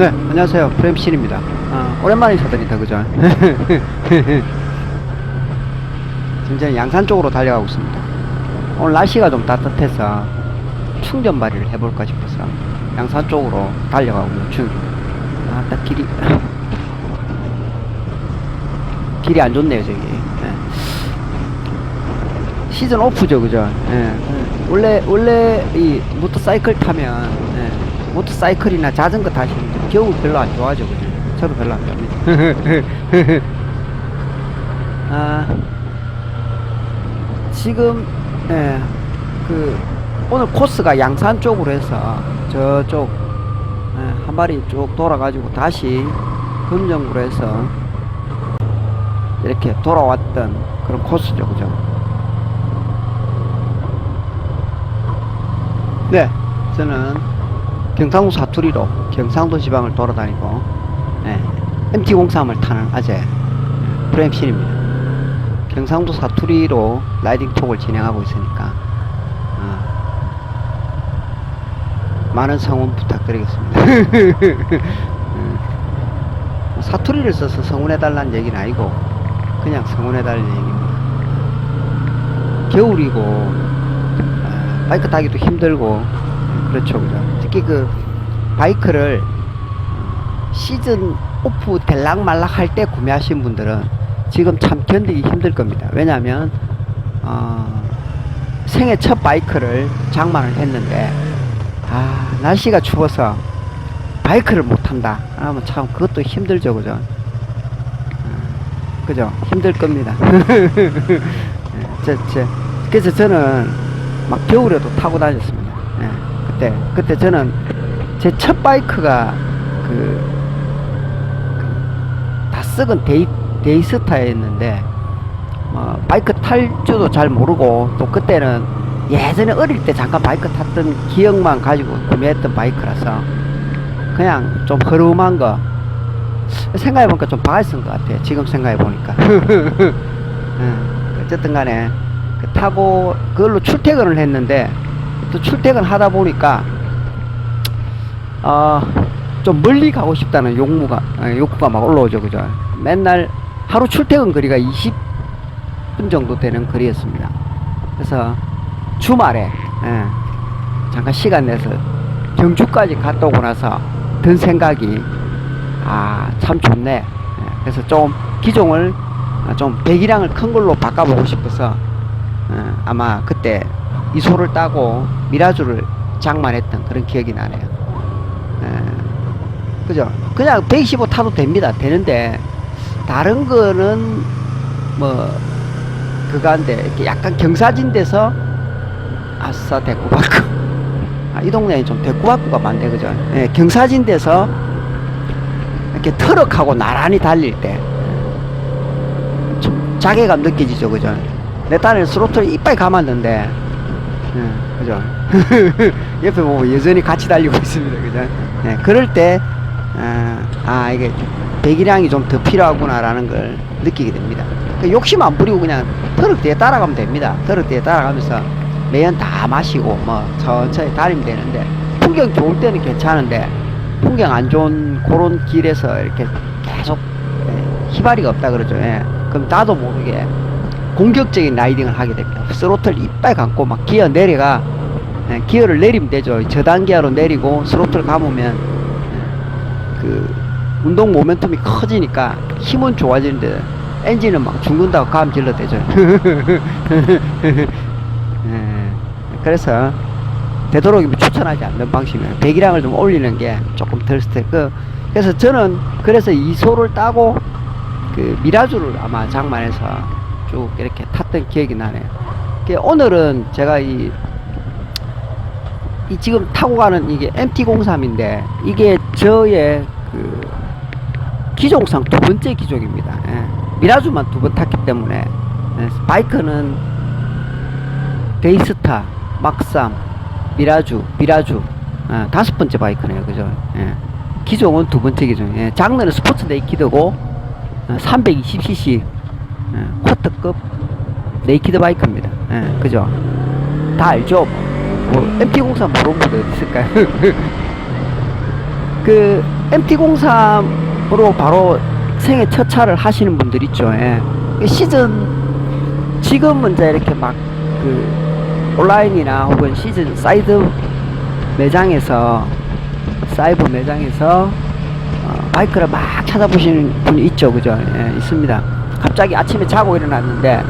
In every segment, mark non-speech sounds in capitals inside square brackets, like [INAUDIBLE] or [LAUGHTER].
네, 안녕하세요. 프레임신입니다. 아, 오랜만에 인사드립니다. 그죠? [LAUGHS] 지금 저는 양산 쪽으로 달려가고 있습니다. 오늘 날씨가 좀 따뜻해서 충전 발휘를 해볼까 싶어서 양산 쪽으로 달려가고 있는 중입니다. 아, 딱 길이. [LAUGHS] 길이 안 좋네요, 저기. 예. 시즌 오프죠, 그죠? 예. 원래, 원래 이 모터사이클 타면, 예. 모터사이클이나 자전거 타시는 분 겨울 별로 안 좋아하죠, 그죠? 저도 별로 안 좋아합니다. [LAUGHS] 아, 지금, 예, 그, 오늘 코스가 양산 쪽으로 해서 저쪽, 예, 한 마리 쭉 돌아가지고 다시 금정구로 해서 이렇게 돌아왔던 그런 코스죠, 그죠? 네, 저는 경상도 사투리로 경상도 지방을 돌아다니고 네, MT-03을 타는 아재 프레임신입니다. 경상도 사투리로 라이딩 톡을 진행하고 있으니까 어, 많은 성원 부탁드리겠습니다. 음, [LAUGHS] 사투리를 써서 성원해달라는 얘기는 아니고 그냥 성원해달라는 얘기입니다. 겨울이고 아, 바이크 타기도 힘들고 그렇죠 그죠 특히 그 바이크를 어, 시즌 오프 될락말락 할 때 구매하신 분들은 지금 참 견디기 힘들 겁니다. 왜냐하면 어, 생애 첫 바이크를 장만을 했는데 아 날씨가 추워서 바이크를 못 탄다. 그러면 참 그것도 힘들죠 그죠? 어, 그죠? 힘들 겁니다. [LAUGHS] 저, 저, 그래서 저는 막 겨울에도 타고 다녔습니다. 예, 그 때, 그때 저는 제 첫 바이크가 그, 그, 다 썩은 데이, 데이스타였는데, 뭐, 바이크 탈 줄도 잘 모르고, 또 그때는 예전에 어릴 때 잠깐 바이크 탔던 기억만 가지고 구매했던 바이크라서, 그냥 좀 흐름한 거, 생각해보니까 좀 박았을 것 같아요. 지금 생각해보니까. [LAUGHS] 예, 어쨌든 간에, 그 타고 그걸로 출퇴근을 했는데 또 출퇴근 하다 보니까 어 좀 멀리 가고 싶다는 욕무가 아, 욕구가 막 올라오죠 그죠? 맨날 하루 출퇴근 거리가 20분 정도 되는 거리였습니다. 그래서 주말에 예, 잠깐 시간 내서 경주까지 갔다 오고 나서 든 생각이 아 참 좋네. 예, 그래서 좀 기종을 아, 좀 배기량을 큰 걸로 바꿔보고 싶어서 어, 아마 그때 이 소를 따고 미라주를 장만했던 그런 기억이 나네요. 에, 그죠? 그냥 125 타도 됩니다. 되는데 다른 거는 뭐 이렇게 약간 경사진 데서 아싸 대꾸바꾸 아, 이 동네에 좀 대꾸바꾸가 많네 그죠? 예, 경사진 데서 이렇게 트럭하고 나란히 달릴 때 좀 자괴감 느껴지죠 그죠? 내 딴에 스로틀 이빨 감았는데, 예, 그죠? [LAUGHS] 옆에 보면 여전히 같이 달리고 있습니다, 그죠? 예, 그럴 때, 아, 아, 이게 배기량이 좀 더 필요하구나라는 걸 느끼게 됩니다. 그 욕심 안 부리고 그냥 트럭 뒤에 따라가면 됩니다. 트럭 뒤에 따라가면서 매연 다 마시고, 뭐, 천천히 달리면 되는데, 풍경 좋을 때는 괜찮은데, 풍경 안 좋은 그런 길에서 이렇게 계속 예, 희발이가 없다 그러죠. 예. 그럼 나도 모르게 공격적인 라이딩을 하게 됩니다. 스로틀 이빨 감고 막 기어 내려가 예, 기어를 내리면 되죠. 저단기어로 내리고 스로틀 감으면 예, 그 운동 모멘텀이 커지니까 힘은 좋아지는데 엔진은 막 죽는다고 감 질러 대죠. [LAUGHS] 예, 그래서 되도록이면 추천하지 않는 방식이에요. 배기량을 좀 올리는 게 조금 덜 스트레스. 그, 그래서 저는 그래서 이소를 따고 그 미라주를 아마 장만해서 쭉 이렇게 탔던 기억이 나네요. 그 오늘은 제가 이, 이 지금 타고 가는 이게 MT-03인데 이게 저의 그 기종상 두 번째 기종입니다. 예. 미라주만 두 번 탔기 때문에 예. 바이크는 데이스타, 막삼, 미라주, 미라주 예. 다섯 번째 바이크네요. 그죠? 예. 기종은 두 번째 기종. 예. 장르는 스포츠 네이키드고 320cc 예, 쿼터급 네이키드 바이크입니다. 예, 그죠? 다 알죠? 뭐, MT-04 모르는 어디 있을까요? [LAUGHS] 그 MT03으로 바로 생애 첫 차를 하시는 분들 있죠. 예. 그 시즌 지금은 이제 이렇게 막 그 온라인이나 혹은 시즌 사이드 매장에서 사이버 매장에서 어, 바이크를 막 찾아보시는 분이 있죠, 그죠? 예, 있습니다. 갑자기 아침에 자고 일어났는데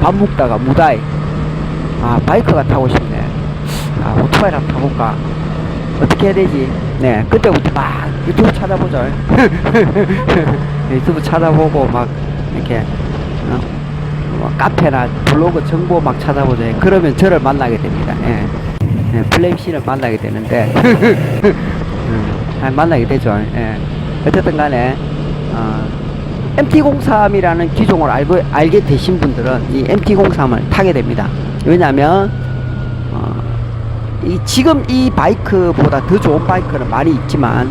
밥 먹다가 무다이 아 바이크가 타고 싶네. 아 오토바이를 한번 타볼까? 어떻게 해야 되지? 네, 그때부터 막 유튜브 찾아보죠. [LAUGHS] 유튜브 찾아보고 막 이렇게 어, 뭐 카페나 블로그 정보 막 찾아보죠. 그러면 저를 만나게 됩니다. 예. 예, 플레임 씨를 만나게 되는데 [LAUGHS] 음, 아, 만나게 되죠. 예. 어쨌든 간에 어, MT-03이라는 기종을 알고, 알게 되신 분들은 이 MT-03을 타게 됩니다. 왜냐하면 어, 이 지금 이 바이크보다 더 좋은 바이크는 많이 있지만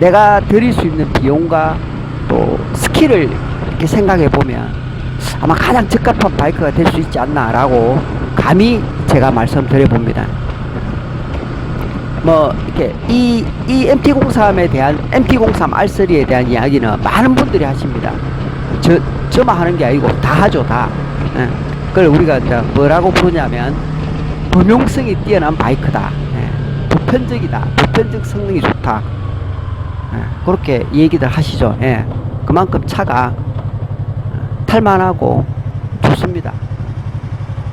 내가 드릴 수 있는 비용과 또 스킬을 이렇게 생각해 보면 아마 가장 적합한 바이크가 될 수 있지 않나라고 감히 제가 말씀드려 봅니다. 뭐 이렇게 이, 이 MT03에 대한 MT03 R3에 대한 이야기는 많은 분들이 하십니다. 저 저만 하는 게 아니고 다 하죠 다. 예. 그걸 우리가 이제 뭐라고 부르냐면 범용성이 뛰어난 바이크다. 예. 보편적이다. 보편적 성능이 좋다. 예. 그렇게 얘기들 하시죠. 예. 그만큼 차가 어, 탈만하고 좋습니다.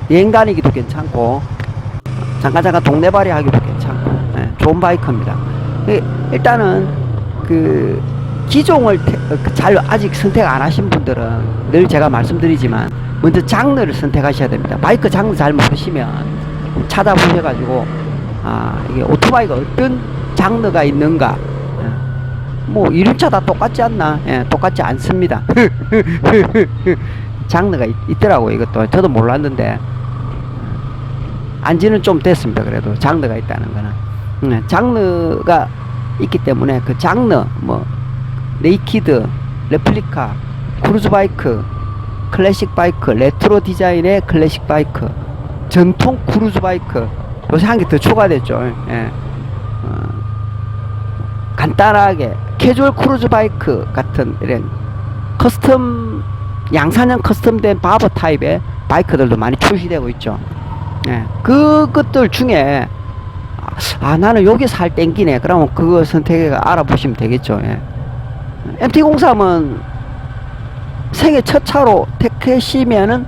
여행 다니기도 괜찮고 잠깐 잠깐 동네발이 하기도 괜찮고 예, 좋은 바이크입니다. 예, 일단은 그 기종을 태- 어, 그잘 아직 선택 안 하신 분들은 늘 제가 말씀드리지만 먼저 장르를 선택하셔야 됩니다. 바이크 장르 잘 모르시면 찾아보셔가지고 아 이게 오토바이가 어떤 장르가 있는가 예, 뭐 이륜차 다 똑같지 않나? 예, 똑같지 않습니다. [LAUGHS] 장르가 있, 있더라고 이것도 저도 몰랐는데 안지는 좀 됐습니다. 그래도 장르가 있다는 거는 음, 장르가 있기 때문에 그 장르 뭐 네이키드, 레플리카, 크루즈 바이크, 클래식 바이크, 레트로 디자인의 클래식 바이크, 전통 크루즈 바이크 요새 한 개 더 추가됐죠. 예. 어, 간단하게 캐주얼 크루즈 바이크 같은 이런 커스텀 양산형 커스텀된 바버 타입의 바이크들도 많이 출시되고 있죠. 예, 그것들 중에 아, 아, 나는 여기 살 땡기네. 그러면 그거 선택해 알아보시면 되겠죠. 예. MT03은 생애 첫 차로 택하시면은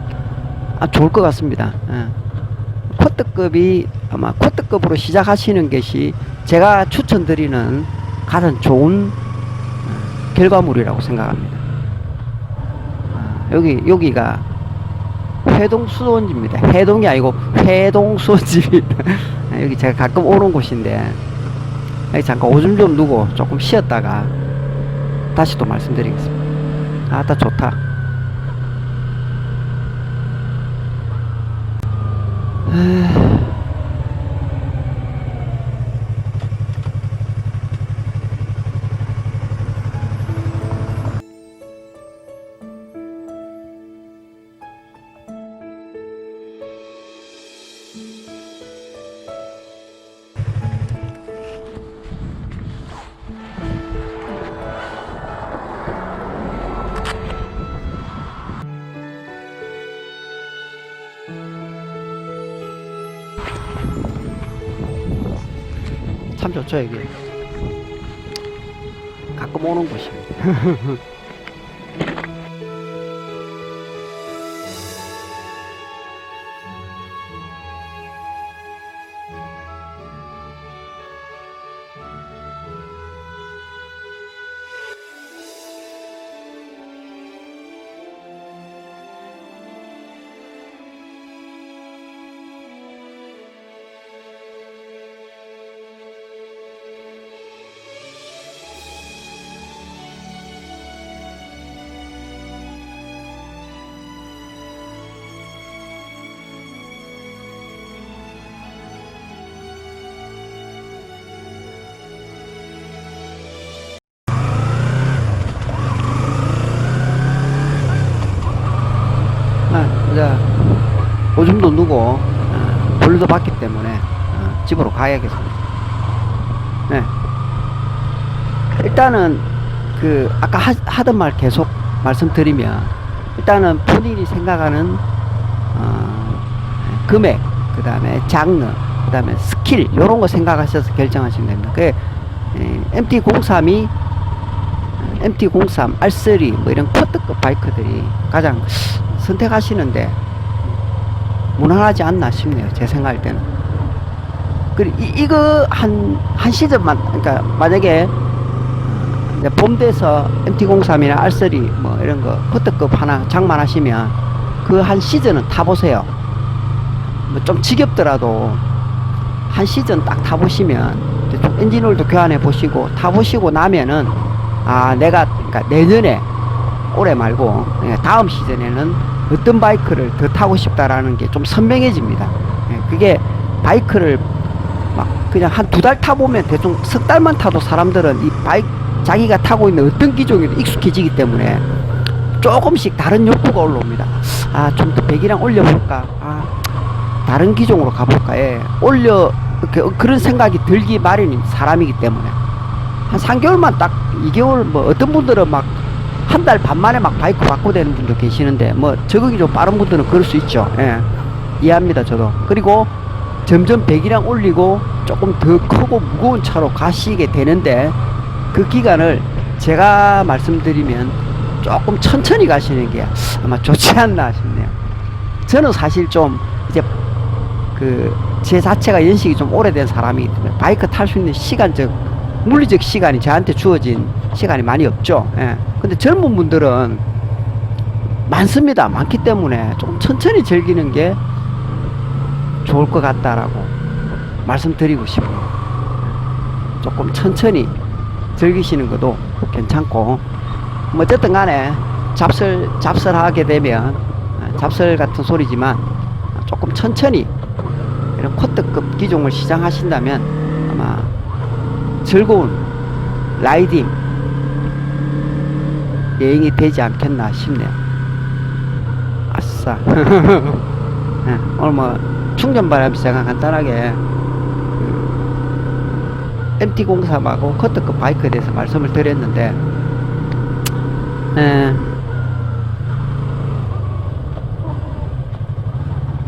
아, 좋을 것 같습니다. 예. 쿼트급이 아마 쿼트급으로 시작하시는 것이 제가 추천드리는 가장 좋은 어, 결과물이라고 생각합니다. 아, 여기 여기가 회동 수원지입니다. 해동이 아니고 회동 수원집입니다. 아, [LAUGHS] 여기 제가 가끔 오는 곳인데 여기 잠깐 오줌 좀 누고 조금 쉬었다가 다시 또 말씀드리겠습니다. 아따 좋다. 참 좋죠 여기. 가끔 오는 곳입 [LAUGHS] 가야겠습니다. 네, 일단은 그 아까 하, 하던 말 계속 말씀드리면 일단은 본인이 생각하는 어, 금액 그 다음에 장르 그 다음에 스킬 요런 거 생각하셔서 결정하시면 됩니다. 그 MT-03이 MT-03, R3 뭐 이런 쿼드급 바이크들이 가장 선택하시는데 무난하지 않나 싶네요 제 생각할 때는 그리고 이, 이거 한, 한 시즌만 그러니까 만약에 봄 돼서 MT-03이나 R3 뭐 이런 거 쿼드급 하나 장만하시면 그 한 시즌은 타보세요 뭐 좀 지겹더라도 한 시즌 딱 타보시면 엔진오일도 교환해 보시고 타보시고 나면은 아 내가 그러니까 내년에 올해 말고 예, 다음 시즌에는 어떤 바이크를 더 타고 싶다라는 게 좀 선명해집니다. 예, 그게 바이크를 막 그냥 한 두 달 타보면 대충 석 달만 타도 사람들은 이 바이크 자기가 타고 있는 어떤 기종에도 익숙해지기 때문에 조금씩 다른 욕구가 올라옵니다. 아 좀 더 배기량 올려볼까? 아 다른 기종으로 가볼까? 예. 올려 그, 그런 생각이 들기 마련인 사람이기 때문에 한 3개월만 딱 2개월 뭐 어떤 분들은 막 한 달 반 만에 막 바이크 바꿔대는 분도 계시는데 뭐 적응이 좀 빠른 분들은 그럴 수 있죠. 예. 이해합니다 저도. 그리고 점점 배기량 올리고 조금 더 크고 무거운 차로 가시게 되는데 그 기간을 제가 말씀드리면 조금 천천히 가시는 게 아마 좋지 않나 싶네요. 저는 사실 좀 이제 그 제 자체가 연식이 좀 오래된 사람이기 때문에 바이크 탈 수 있는 시간적 물리적 시간이 저한테 주어진 시간이 많이 없죠. 예. 근데 젊은 분들은 많습니다. 많기 때문에 좀 천천히 즐기는 게 좋을 것 같다라고 말씀드리고 싶어요. 조금 천천히 즐기시는 것도 괜찮고 뭐 어쨌든 간에 잡설 잡설하게 되면 아, 잡설 같은 소리지만 조금 천천히 이런 코트급 기종을 시장하신다면 아마 즐거운 라이딩 여행이 되지 않겠나 싶네요. 아싸. [LAUGHS] 네, 오늘 뭐 충전 바람이 제가 간단하게 그 MT-03하고 커트급 바이크에 대해서 말씀을 드렸는데 에,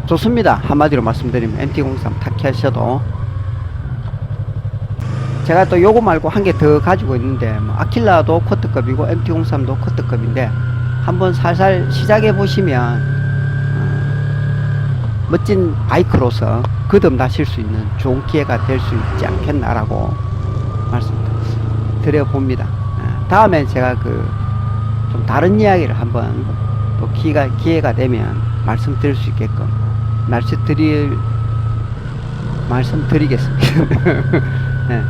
좋습니다. 한마디로 말씀드리면 MT-03 타키하셔도 제가 또 요거 말고 한 개 더 가지고 있는데 뭐 아킬라도 커트급이고 MT-03도 커트급인데 한번 살살 시작해 보시면 어, 멋진 바이크로서 거듭나실 수 있는 좋은 기회가 될 수 있지 않겠나라고 말씀 드려봅니다. 어, 다음에 제가 그 좀 다른 이야기를 한번 또 기가, 기회가 되면 말씀드릴 수 있게끔 말씀드릴 말씀드리겠습니다. [LAUGHS] 네.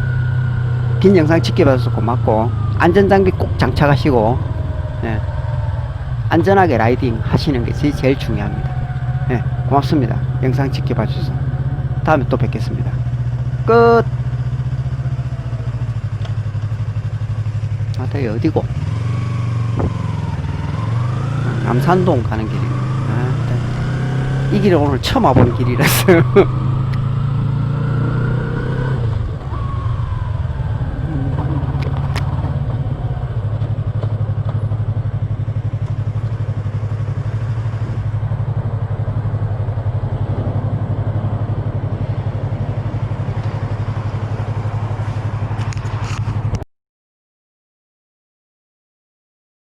긴 영상 지켜봐줘서 고맙고 안전장비 꼭 장착하시고 예, 안전하게 라이딩 하시는 게 제- 제일 중요합니다. 예, 고맙습니다. 영상 지켜봐 주셔서 다음에 또 뵙겠습니다. 끝. 아, 저기 어디고? 아, 남산동 가는 길이네. 아, 이 길은 오늘 처음 와본 길이라서 [LAUGHS]